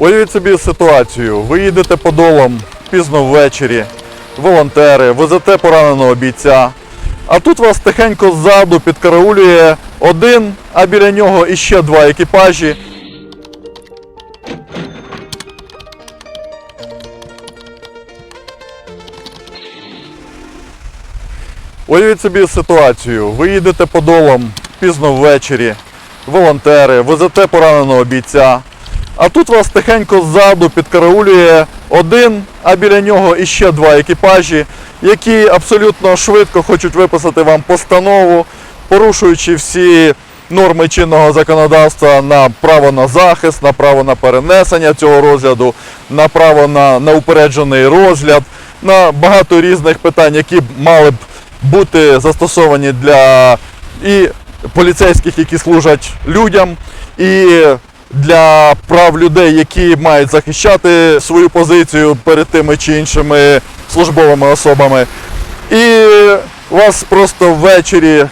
Уявіть собі ситуацію. Ви їдете подолом пізно ввечері, волонтери, везете пораненого бійця. А тут вас тихенько ззаду підкараулює один, а біля нього іще два екіпажі. Уявіть собі ситуацію. Ви їдете подолом пізно ввечері, волонтери, везете пораненого бійця. А тут вас тихенько ззаду підкараулює один, а біля нього іще два екіпажі, які абсолютно швидко хочуть виписати вам постанову, порушуючи всі норми чинного законодавства на право на захист, на право на перенесення цього розгляду, на право на, на упереджений розгляд, на багато різних питань, які мали б бути застосовані для і поліцейських, які служать людям, і для прав людей, які мають захищати свою позицію перед тими чи іншими службовими особами. І вас просто ввечері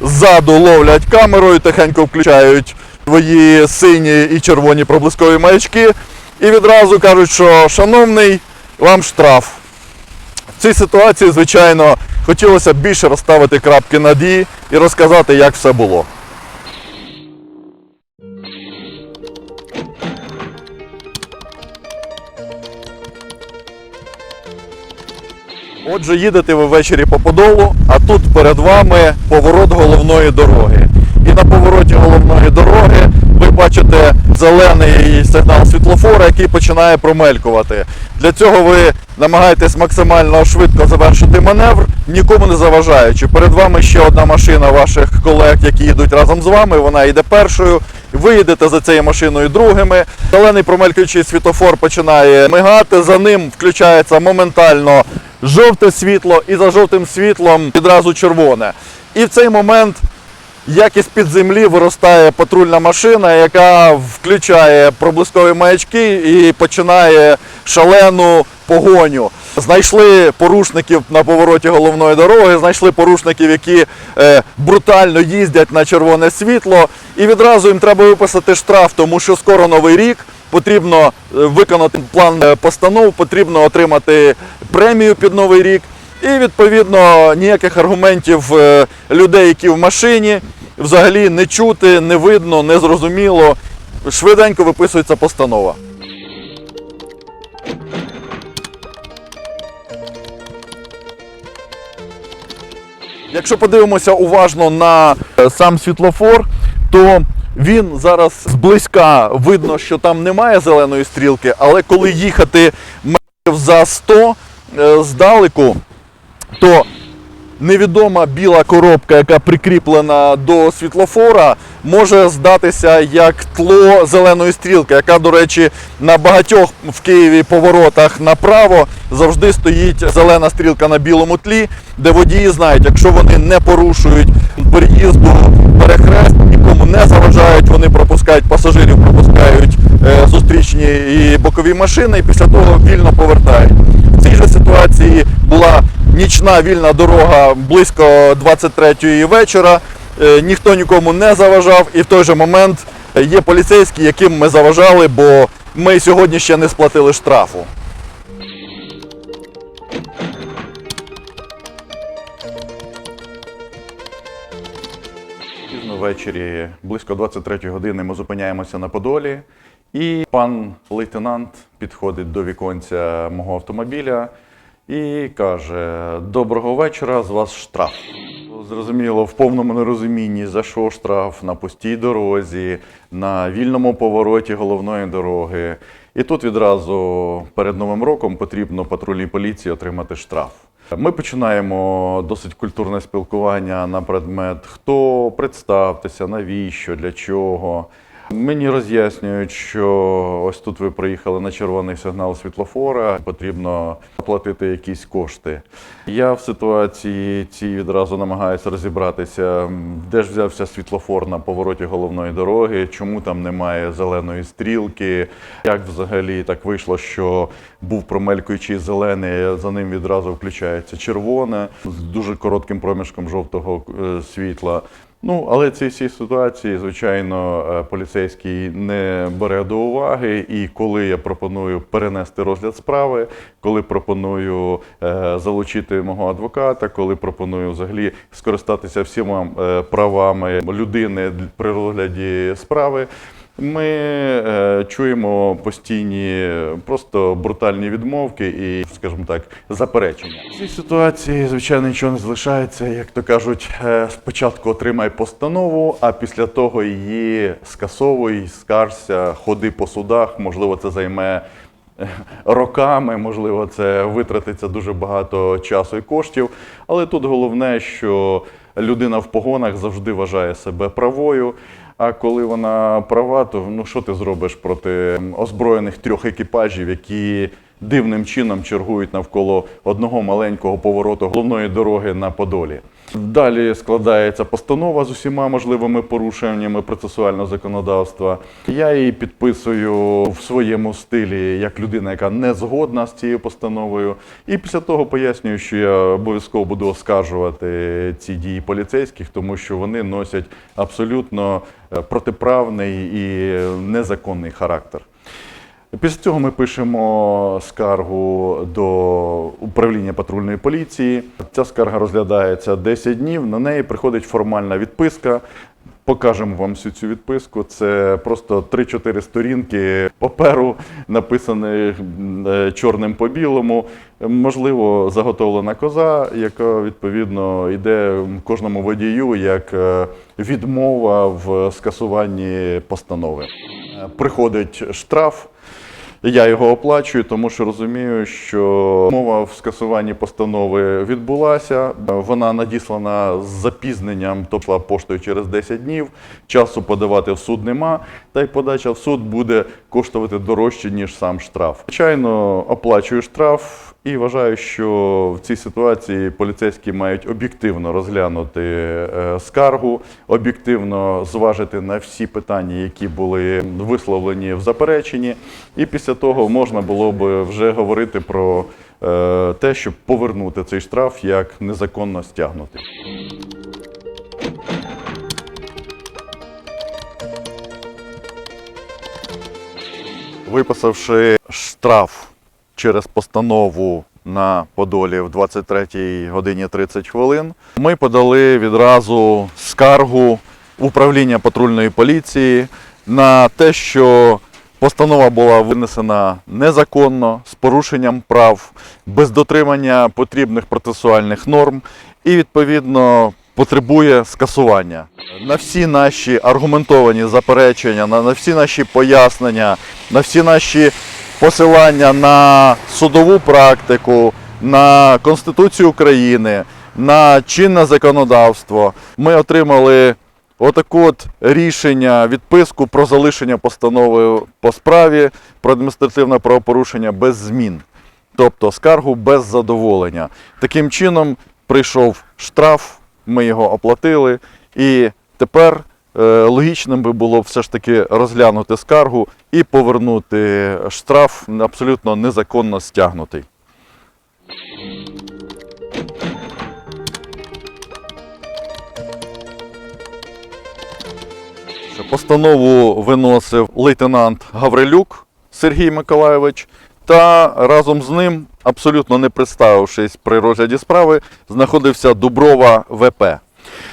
ззаду ловлять камерою, тихенько включають свої сині і червоні проблискові маячки і відразу кажуть, що шановний, вам штраф. В цій ситуації, звичайно, хотілося б більше розставити крапки над «і» і розказати, як все було. Отже, їдете ви ввечері по Подолу, а тут перед вами поворот головної дороги. І на повороті головної дороги ви бачите зелений сигнал світлофора, який починає промелькувати. Для цього ви намагаєтесь максимально швидко завершити маневр, нікому не заважаючи. Перед вами ще одна машина ваших колег, які йдуть разом з вами. Вона йде першою. Ви їдете за цією машиною другими. Зелений промелькуючий світлофор починає мигати. За ним включається моментально жовте світло, і за жовтим світлом відразу червоне. І в цей момент як із під землі виростає патрульна машина, яка включає проблискові маячки і починає шалену погоню. Знайшли порушників на повороті головної дороги, знайшли порушників, які е, брутально їздять на червоне світло, і відразу їм треба виписати штраф, тому що скоро новий рік. Потрібно е, виконати план е, постанов, потрібно отримати премію під новий рік. І відповідно ніяких аргументів е, людей, які в машині, взагалі не чути, не видно, не зрозуміло. Швиденько виписується постанова. Якщо подивимося уважно на е, сам світлофор, то він зараз зблизька видно, що там немає зеленої стрілки, але коли їхати метрів за 100 е, здалеку, то невідома біла коробка, яка прикріплена до світлофора, може здатися як тло зеленої стрілки, яка, до речі, на багатьох в Києві поворотах направо завжди стоїть зелена стрілка на білому тлі, де водії знають, якщо вони не порушують переїзду перехрест, нікому не заважають, вони пропускають пасажирів, пропускають е, зустрічні і бокові машини, і після того вільно повертають. Ситуації була нічна вільна дорога близько 23-ї вечора. Е, Ніхто нікому не заважав, і в той же момент є поліцейські, яким ми заважали, бо ми сьогодні ще не сплатили штрафу. Пізно ввечері, близько 23 години, ми зупиняємося на Подолі, і пан лейтенант підходить до віконця мого автомобіля і каже: Доброго вечора, з вас штраф. Зрозуміло, в повному нерозумінні, за що штраф на пустій дорозі, на вільному повороті головної дороги. І тут відразу перед Новим роком потрібно патрульній поліції отримати штраф. Ми починаємо досить культурне спілкування на предмет, хто представтеся, навіщо, для чого. Мені роз'яснюють, що ось тут ви приїхали на червоний сигнал світлофора, потрібно оплатити якісь кошти. Я в ситуації цій відразу намагаюся розібратися, де ж взявся світлофор на повороті головної дороги, чому там немає зеленої стрілки, як взагалі так вийшло, що був промелькуючий зелений, за ним відразу включається червоне з дуже коротким проміжком жовтого е, світла. Ну, але ці всі ситуації, звичайно, е, поліцейський не бере до уваги. І коли я пропоную перенести розгляд справи, коли пропоную е, залучити мого адвоката, коли пропоную взагалі скористатися всіма е, правами людини при розгляді справи. Ми е, чуємо постійні просто брутальні відмовки і, скажімо так, заперечення. В цій ситуації, звичайно, нічого не залишається. Як то кажуть, е, спочатку отримай постанову, а після того її скасовуй, скаржся, ходи по судах. Можливо, це займе е, роками, можливо, це витратиться дуже багато часу і коштів. Але тут головне, що людина в погонах завжди вважає себе правою. А коли вона права, то ну що ти зробиш проти озброєних трьох екіпажів, які дивним чином чергують навколо одного маленького повороту головної дороги на Подолі. Далі складається постанова з усіма можливими порушеннями процесуального законодавства. Я її підписую в своєму стилі як людина, яка не згодна з цією постановою. І після того пояснюю, що я обов'язково буду оскаржувати ці дії поліцейських, тому що вони носять абсолютно е, протиправний і незаконний характер. Після цього ми пишемо скаргу до управління патрульної поліції. Ця скарга розглядається 10 днів. На неї приходить формальна відписка. Покажемо вам всю цю відписку. Це просто 3-4 сторінки паперу, написаних е, чорним по білому. Можливо, заготовлена коза, яка відповідно йде кожному водію як е, відмова в скасуванні постанови. Е, Приходить штраф. Я його оплачую, тому що розумію, що мова в скасуванні постанови відбулася. Вона надіслана з запізненням, тобто поштою через 10 днів. Часу подавати в суд нема, та й подача в суд буде коштувати дорожче, ніж сам штраф. Звичайно, оплачую штраф і вважаю, що в цій ситуації поліцейські мають об'єктивно розглянути е, скаргу, об'єктивно зважити на всі питання, які були висловлені в запереченні. І після того можна було б вже говорити про е, те, щоб повернути цей штраф як незаконно стягнутий. Виписавши штраф через постанову на Подолі в 23 годині 30 хвилин, ми подали відразу скаргу управління патрульної поліції на те, що постанова була винесена незаконно, з порушенням прав, без дотримання потрібних процесуальних норм і відповідно потребує скасування. На всі наші аргументовані заперечення, на, всі наші пояснення, на всі наші посилання на судову практику, на Конституцію України, на чинне законодавство, ми отримали отаку от рішення, відписку про залишення постанови по справі про адміністративне правопорушення без змін. Тобто скаргу без задоволення. Таким чином прийшов штраф, ми його оплатили, і тепер логічним би було все ж таки розглянути скаргу і повернути штраф абсолютно незаконно стягнутий. Постанову виносив лейтенант Гаврилюк Сергій Миколайович, та разом з ним, абсолютно не представившись при розгляді справи, знаходився Дуброва ВП.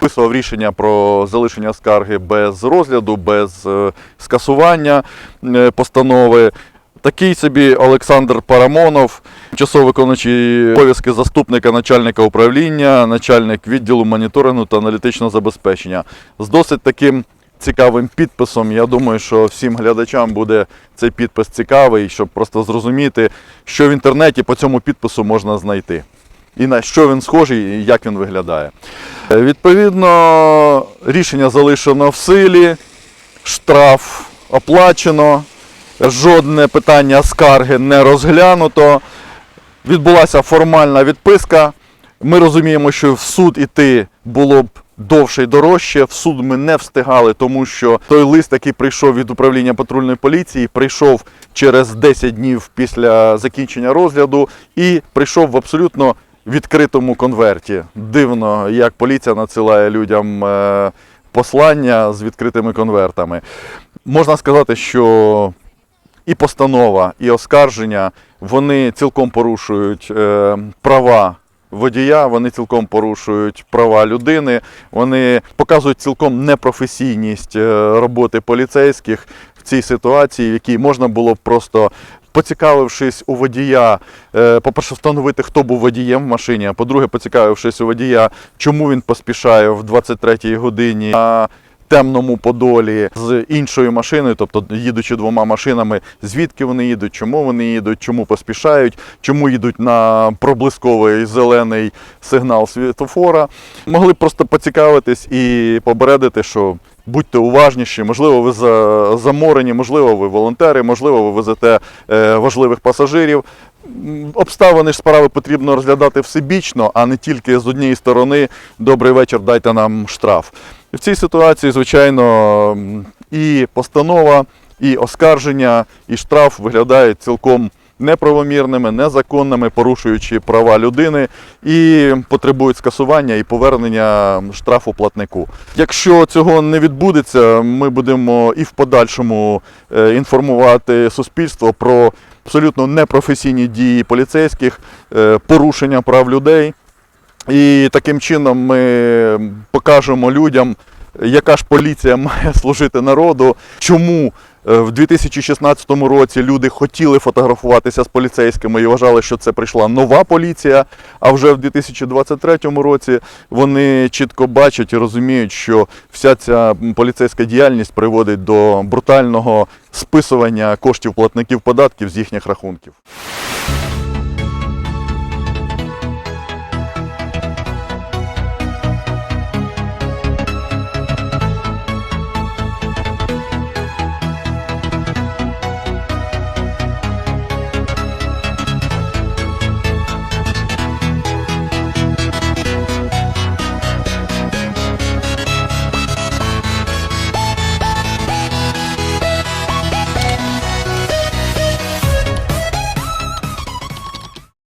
Виписував рішення про залишення скарги без розгляду, без е, скасування е, постанови. Такий собі Олександр Парамонов, часово виконуючий обов'язки заступника начальника управління, начальник відділу моніторингу та аналітичного забезпечення. З досить таким цікавим підписом. Я думаю, що всім глядачам буде цей підпис цікавий, щоб просто зрозуміти, що в інтернеті по цьому підпису можна знайти. І на що він схожий, і як він виглядає. Е, Відповідно, рішення залишено в силі, штраф оплачено, жодне питання скарги не розглянуто. Відбулася формальна відписка. Ми розуміємо, що в суд іти було б довше і дорожче. В суд ми не встигали, тому що той лист, який прийшов від управління патрульної поліції, прийшов через 10 днів після закінчення розгляду і прийшов в абсолютно відкритому конверті. Дивно, як поліція надсилає людям е, послання з відкритими конвертами. Можна сказати, що і постанова, і оскарження вони цілком порушують е, права водія, вони цілком порушують права людини, вони показують цілком непрофесійність е, роботи поліцейських в цій ситуації, в якій можна було б просто. Поцікавившись у водія, е, по-перше, встановити, хто був водієм в машині, а по-друге, поцікавившись у водія, чому він поспішає в 23-й годині на темному подолі з іншою машиною, тобто їдучи двома машинами, звідки вони їдуть, чому вони їдуть, чому поспішають, чому їдуть на проблисковий зелений сигнал світофора. Могли просто поцікавитись і попередити, що будьте уважніші, можливо, ви заморені, можливо, ви волонтери, можливо, ви везете е, важливих пасажирів. Обставини ж справи потрібно розглядати всебічно, а не тільки з однієї сторони добрий вечір, дайте нам штраф. В цій ситуації, звичайно, і постанова, і оскарження, і штраф виглядають цілком неправомірними, незаконними, порушуючи права людини і потребують скасування і повернення штрафу платнику. Якщо цього не відбудеться, ми будемо і в подальшому е, інформувати суспільство про абсолютно непрофесійні дії поліцейських, е, порушення прав людей. І таким чином ми покажемо людям, яка ж поліція має служити народу, чому в 2016 році люди хотіли фотографуватися з поліцейськими і вважали, що це прийшла нова поліція. А вже в 2023 році вони чітко бачать і розуміють, що вся ця поліцейська діяльність приводить до брутального списування коштів платників податків з їхніх рахунків.